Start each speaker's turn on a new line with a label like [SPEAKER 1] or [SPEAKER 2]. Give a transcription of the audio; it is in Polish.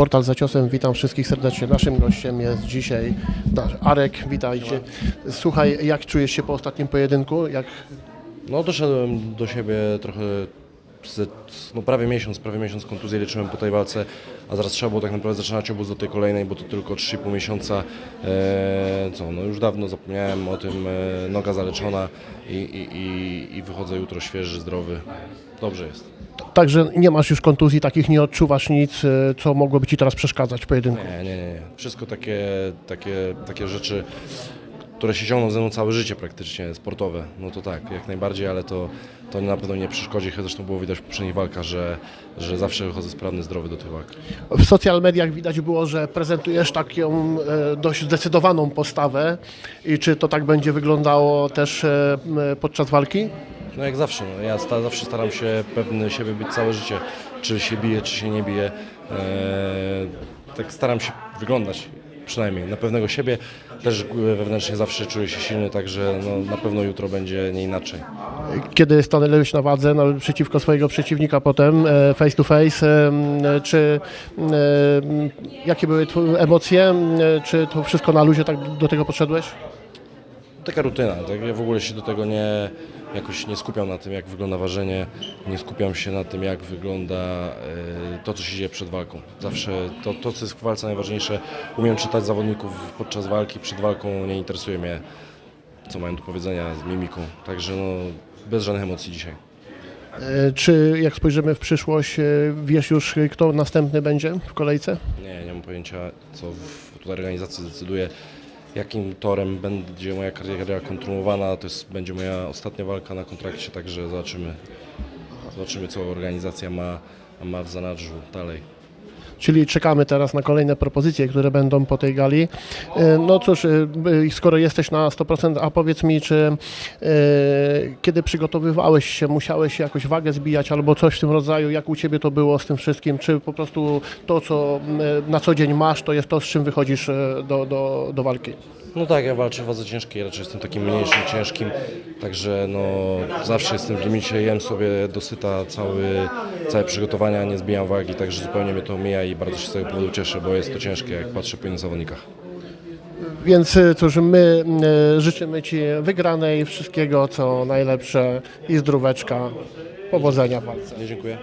[SPEAKER 1] Portal za ciosem, witam wszystkich serdecznie. Naszym gościem jest dzisiaj nasz Arek, witajcie. Słuchaj, jak czujesz się po ostatnim pojedynku? Jak
[SPEAKER 2] No doszedłem do siebie trochę, no prawie miesiąc, prawie miesiąc kontuzji liczyłem po tej walce, a zaraz trzeba było tak naprawdę zaczynać obóz do tej kolejnej, bo to tylko 3,5 miesiąca. E, co, no już dawno zapomniałem o tym, e, noga zaleczona i, i, i, i wychodzę jutro świeży, zdrowy. Dobrze jest.
[SPEAKER 1] Także nie masz już kontuzji, takich nie odczuwasz nic, e, co mogłoby ci teraz przeszkadzać w pojedynku.
[SPEAKER 2] Nie, nie, nie. Wszystko takie, takie, takie rzeczy, które się ciągną ze mną całe życie praktycznie, sportowe. No to tak, jak najbardziej, ale to, to na pewno nie przeszkodzi. Zresztą było widać w poprzednich walkach, że, że zawsze wychodzę sprawny, zdrowy do tych walk.
[SPEAKER 1] W social mediach widać było, że prezentujesz taką e, dość zdecydowaną postawę i czy to tak będzie wyglądało też e, podczas walki?
[SPEAKER 2] No jak zawsze, no, ja sta, zawsze staram się pewny siebie być całe życie. Czy się bije, czy się nie bije. Eee, tak staram się wyglądać przynajmniej na pewnego siebie. Też wewnętrznie zawsze czuję się silny, także no, na pewno jutro będzie nie inaczej.
[SPEAKER 1] Kiedy stanęłeś na wadze no, przeciwko swojego przeciwnika potem, e, face to face, e, czy e, jakie były emocje, czy to wszystko na luzie tak do tego podszedłeś?
[SPEAKER 2] Taka rutyna, tak? Ja w ogóle się do tego nie, jakoś nie skupiam na tym, jak wygląda ważenie, nie skupiam się na tym, jak wygląda e, to, co się dzieje przed walką. Zawsze to, to, co jest w walce najważniejsze, umiem czytać zawodników podczas walki, przed walką nie interesuje mnie, co mają do powiedzenia z mimiką, także no, bez żadnych emocji dzisiaj.
[SPEAKER 1] E, Czy jak spojrzymy w przyszłość, e, wiesz już, kto następny będzie w kolejce?
[SPEAKER 2] Nie, nie mam pojęcia, co w tutaj organizacji decyduje, jakim torem będzie moja kariera kontynuowana. To jest, będzie moja ostatnia walka na kontrakcie, także zobaczymy, zobaczymy co organizacja ma, ma w zanadrzu dalej.
[SPEAKER 1] Czyli czekamy teraz na kolejne propozycje, które będą po tej gali. E, No cóż, e, e, skoro jesteś na 100%, a powiedz mi, czy kiedy przygotowywałeś się, musiałeś jakoś wagę zbijać albo coś w tym rodzaju, jak u Ciebie to było z tym wszystkim? Czy po prostu to, co na co dzień masz, to jest to, z czym wychodzisz do, do, do walki?
[SPEAKER 2] No tak, ja walczę w wadze ciężkiej, raczej jestem takim mniejszym, ciężkim, także no zawsze jestem w limicie, jem sobie dosyta cały, całe przygotowania, nie zbijam wagi, także zupełnie mnie to mija i bardzo się z tego powodu cieszę, bo jest to ciężkie, jak patrzę po innych zawodnikach.
[SPEAKER 1] Więc e, cóż, my e, życzymy Ci wygranej, wszystkiego co najlepsze i zdróweczka. Powodzenia w walce.
[SPEAKER 2] Dziękuję.